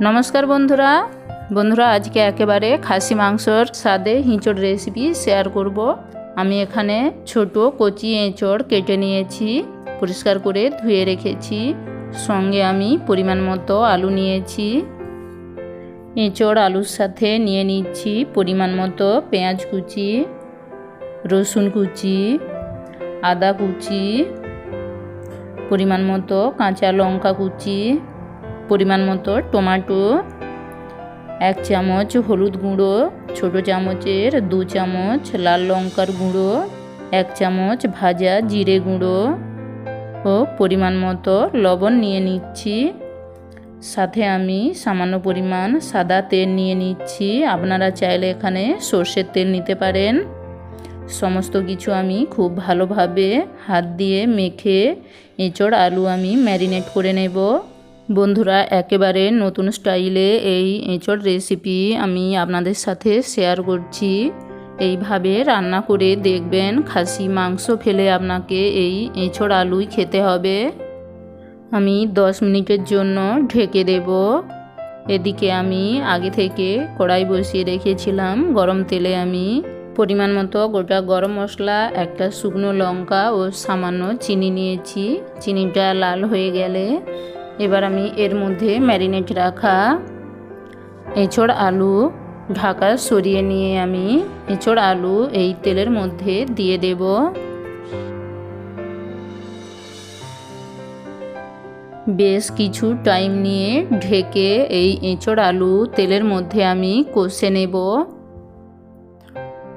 নমস্কার বন্ধুরা। বন্ধুরা, আজকে একেবারে খাসি মাংসর স্বাদে হিঁচড় রেসিপি শেয়ার করব। আমি এখানে ছোট কচি এঁচড় কেটে নিয়েছি, পরিষ্কার করে ধুয়ে রেখেছি। সঙ্গে আমি পরিমাণ মতো আলু নিয়েছি। এঁচড় আলুর সাথে নিয়ে নিচ্ছি পরিমাণ মতো পেঁয়াজ কুচি, রসুন কুচি, আদা কুচি, পরিমাণ মতো কাঁচা লঙ্কা কুচি পরিমাণ মতো টমাটো, এক চামচ হলুদ গুঁড়ো, ছোটো চামচের দু চামচ লাল লঙ্কার গুঁড়ো, এক চামচ ভাজা জিরে গুঁড়ো ও পরিমাণ মতো লবণ নিয়ে নিচ্ছি। সাথে আমি সামান্য পরিমাণ সাদা তেল নিয়ে নিচ্ছি। আপনারা চাইলে এখানে সর্ষের তেল নিতে পারেন। সমস্ত কিছু আমি খুব ভালোভাবে হাত দিয়ে মেখে এঁচড় আলু আমি ম্যারিনেট করে নেব। বন্ধুরা, একেবারে নতুন স্টাইলে এই এঁচড় রেসিপি আমি আপনাদের সাথে শেয়ার করছি। এইভাবে রান্না করে দেখবেন খাসি মাংস ফেলে আপনাকে এই এঁচড় আলুই খেতে হবে। আমি দশ মিনিটের জন্য ঢেকে দেব। এদিকে আমি আগে থেকে কড়াই বসিয়ে রেখেছিলাম। গরম তেলে আমি পরিমাণ মতো গোটা গরম মশলা, একটা শুকনো লঙ্কা ও সামান্য চিনি নিয়েছি। চিনিটা লাল হয়ে গেলে এবার আমি এর মধ্যে ম্যারিনেট রাখা এঁচড় আলু ঢাকা সরিয়ে নিয়ে আমি এঁচড় আলু এই তেলের মধ্যে দিয়ে দেব। বেশ কিছু টাইম নিয়ে ঢেকে এই এঁচড় আলু তেলের মধ্যে আমি কষে নেব।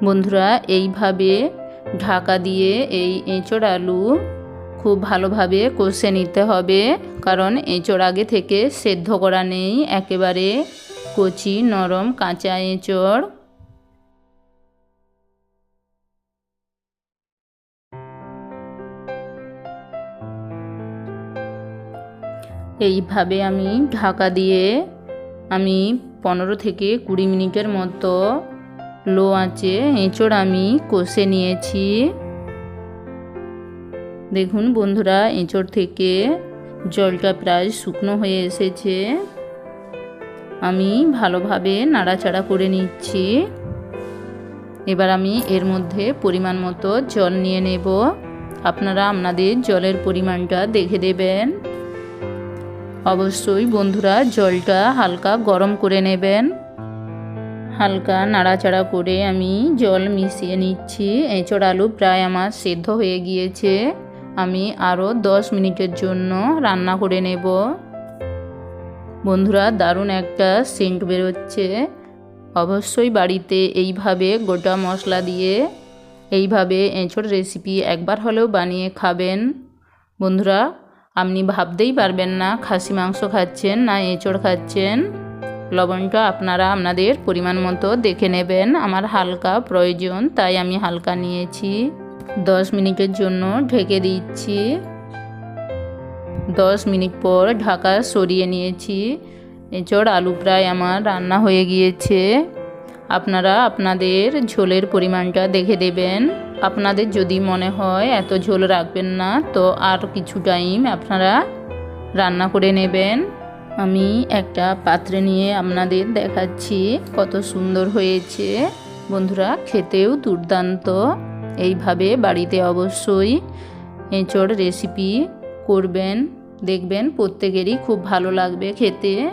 বন্ধুরা, এইভাবে ঢাকা দিয়ে এই এঁচড় আলু খুব ভালোভাবে কষে নিতে হবে, কারণ এঁচড় আগে থেকে সেদ্ধ করা নেই, একেবারে কচি, নরম, কাঁচা এঁচড়। এইভাবে আমি ঢাকা দিয়ে আমি পনেরো থেকে কুড়ি মিনিটের মতো লো আঁচে এঁচড় আমি কষে নিয়েছি। দেখুন বন্ধুরা, এঁচড় থেকে জলটা প্রায় শুকনো হয়ে এসেছে। আমি ভালোভাবে নাড়াচাড়া করে নিচ্ছি। এবার আমি এর মধ্যে পরিমাণ মতো জল নিয়ে নেব। আপনারা আপনাদের জলের পরিমাণটা দেখে দেবেন। অবশ্যই বন্ধুরা, জলটা হালকা গরম করে নেবেন। হালকা নাড়াচাড়া করে আমি জল মিশিয়ে নিচ্ছি। এঁচড় আলু প্রায় আমার সেদ্ধ হয়ে গিয়েছে। আমি আরও দশ মিনিটের জন্য রান্না করে নেব। বন্ধুরা, দারুণ একটা সেন্ট বেরোচ্ছে। অবশ্যই বাড়িতে এইভাবে গোটা মশলা দিয়ে, এইভাবে এঁচড় রেসিপি একবার হলেও বানিয়ে খাবেন। বন্ধুরা, আপনি ভাবতেই পারবেন না খাসি মাংস খাচ্ছেন না এঁচড় খাচ্ছেন। লবণটা আপনারা আপনাদের পরিমাণ মতো দেখে নেবেন। আমার হালকা প্রয়োজন, তাই আমি হালকা নিয়েছি। দশ মিনিটের জন্য ঢেকে দিচ্ছি। দশ মিনিট পর ঢাকা সরিয়ে নিয়েছি। এঁচড় আলু প্রায় আমার রান্না হয়ে গিয়েছে। আপনারা আপনাদের ঝোলের পরিমাণটা দেখে দেবেন। আপনাদের যদি মনে হয় এত ঝোল রাখবেন না, তো আর কিছু টাইম আপনারা রান্না করে নেবেন। আমি একটা পাত্রে নিয়ে আপনাদের দেখাচ্ছি কত সুন্দর হয়েছে। বন্ধুরা, খেতেও দুর্দান্ত। এইভাবে বাড়িতে অবশ্যই এঁচড় রেসিপি করবেন, দেখবেন প্রত্যেকেরই খুব ভালো লাগবে খেতে।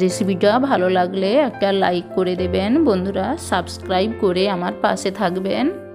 রেসিপিটা ভালো লাগলে একটা লাইক করে দেবেন। বন্ধুরা সাবস্ক্রাইব করে আমার পাশে থাকবেন।